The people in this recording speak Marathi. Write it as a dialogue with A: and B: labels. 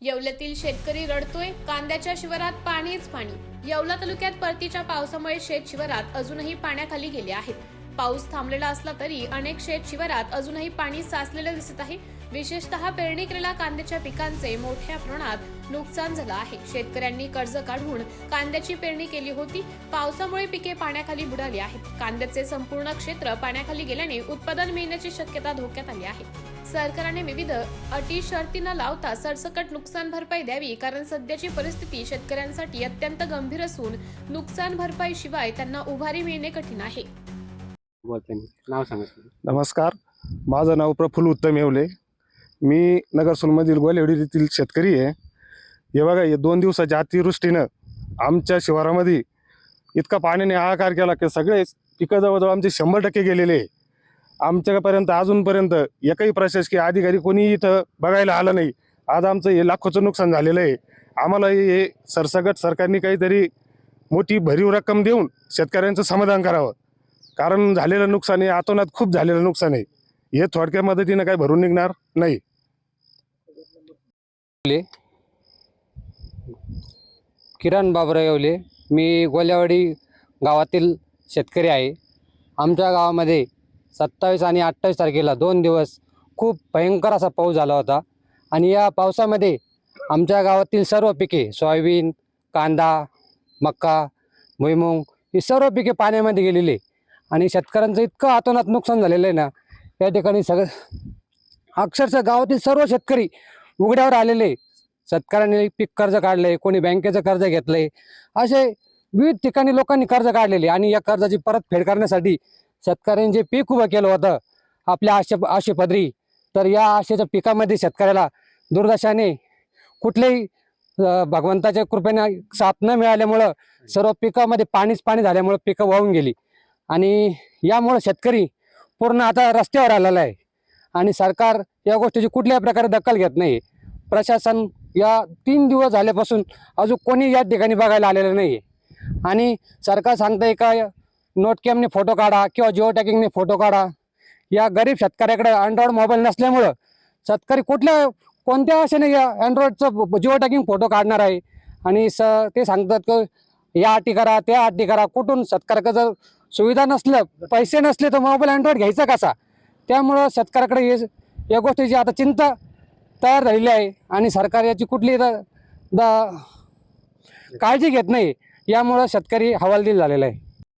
A: येवल्यातील शेतकरी रडतोय कांद्याच्या शिवारात पाणीच पाणी. येवला तालुक्यात परतीच्या पावसामुळे शेत शिवारात अजूनही पाण्याखाली गेले आहेत. पाऊस थांबलेला असला तरी अनेक शेत शिवारात अजूनही पाणी साचलेलं दिसत आहे. विशेषतः पेरणी केलेल्या कांद्याच्या पिकांचे मोठ्या प्रमाणात नुकसान झालं आहे. शेतकऱ्यांनी कर्ज काढून कांद्याची पेरणी केली होती. पावसामुळे पिके पाण्याखाली बुडाली आहेत. कांद्याचे संपूर्ण क्षेत्र पाण्याखाली गेल्याने उत्पादन मिळण्याची शक्यता धोक्यात आली आहे. सरकारने विविध अटी शर्ती न लावता सरसकट नुकसान भरपाई द्यावी कारण सध्याची परिस्थिती शेतकऱ्यांसाठी अत्यंत गंभीर असून नुकसान भरपाई शिवाय त्यांना उभारी मिळणे कठीण आहे.
B: नाव सांगा
C: नमस्कार. माझं नाव प्रफुल्ल उत्तम येवले. मी नगरसूलमधील गोलेवडी येथील शेतकरी आहे. हे बघा हे दोन दिवसाच्या अतिवृष्टीनं आमच्या शिवारामध्ये इतका पाण्याने हाहाकार केला की सगळे पिकं जवळजवळ आमचे शंभर टक्के गेलेले आहे. आमच्यापर्यंत अजूनपर्यंत एकही प्रशासकीय अधिकारी कोणी इथं बघायला आलं नाही. आज आमचं हे लाखोचं नुकसान झालेलं आहे. आम्हाला हे सरसगट सरकारने काहीतरी मोठी भरीव रक्कम देऊन शेतकऱ्यांचं समाधान करावं. कारण झालेलं नुकसान आहे आतोनात खूप झालेलं नुकसान आहे. हे थोडक्या मदतीनं काही भरून निघणार नाही.
B: किरण बाबराव येवले. मी गोल्यावाडी गावातील शेतकरी आहे. आमच्या गावामध्ये सत्तावीस आणि अठ्ठावीस तारखेला दोन दिवस खूप भयंकर असा पाऊस झाला होता. आणि या पावसामध्ये आमच्या गावातील सर्व पिके सोयाबीन कांदा मक्का भुईमुंग ही सर्व पिके पाण्यामध्ये गेलेली आणि शेतकऱ्यांचं इतकं आतोनात नुकसान झालेलं आहे ना या ठिकाणी सगळं अक्षरशः गावातील सर्व शेतकरी उघड्यावर आलेले शेतकऱ्यांनी पीक कर्ज काढले कोणी बँकेचं कर्ज घेतलंय. असे विविध ठिकाणी लोकांनी कर्ज काढलेले आणि या कर्जाची परतफेड करण्यासाठी शेतकऱ्यांनी जे पीक उभं केलं होतं आपल्या आशे आशेपदरी तर या आशेच्या पिकामध्ये शेतकऱ्याला दुर्दशाने कुठल्याही भगवंताच्या कृपेने साथ न मिळाल्यामुळं सर्व पिकामध्ये पाणीच पाणी झाल्यामुळं पिकं वाहून गेली. आणि यामुळं शेतकरी पूर्ण आता रस्त्यावर आलेला आहे. आणि सरकार या गोष्टीची कुठल्याही प्रकारे दखल घेत नाही. प्रशासन या तीन दिवस झाल्यापासून अजून कोणी या ठिकाणी बघायला आलेलं नाही आणि सरकार सांगतंय का नोट कॅमने फोटो काढा किंवा जिओ टॅकिंगने फोटो काढा. या गरीब शेतकऱ्याकडे अँड्रॉइड मोबाईल नसल्यामुळं शेतकरी कुठल्या कोणत्या आशेने या अँड्रॉइडचं जिओ टॅकिंग फोटो काढणार आहे? आणि स ते सांगतात की या अटी करा त्या अटी करा. कुठून शेतकऱ्याचं जर सुविधा नसलं पैसे नसले तर मोबाईल अँड्रॉइड घ्यायचा कसा? त्यामुळं शेतकऱ्याकडे हे या गोष्टीची आता चिंता तयार झालेली आहे आणि सरकार याची कुठली द द- काळजी घेत नाही. यामुळं शेतकरी हवालदिल झालेला आहे.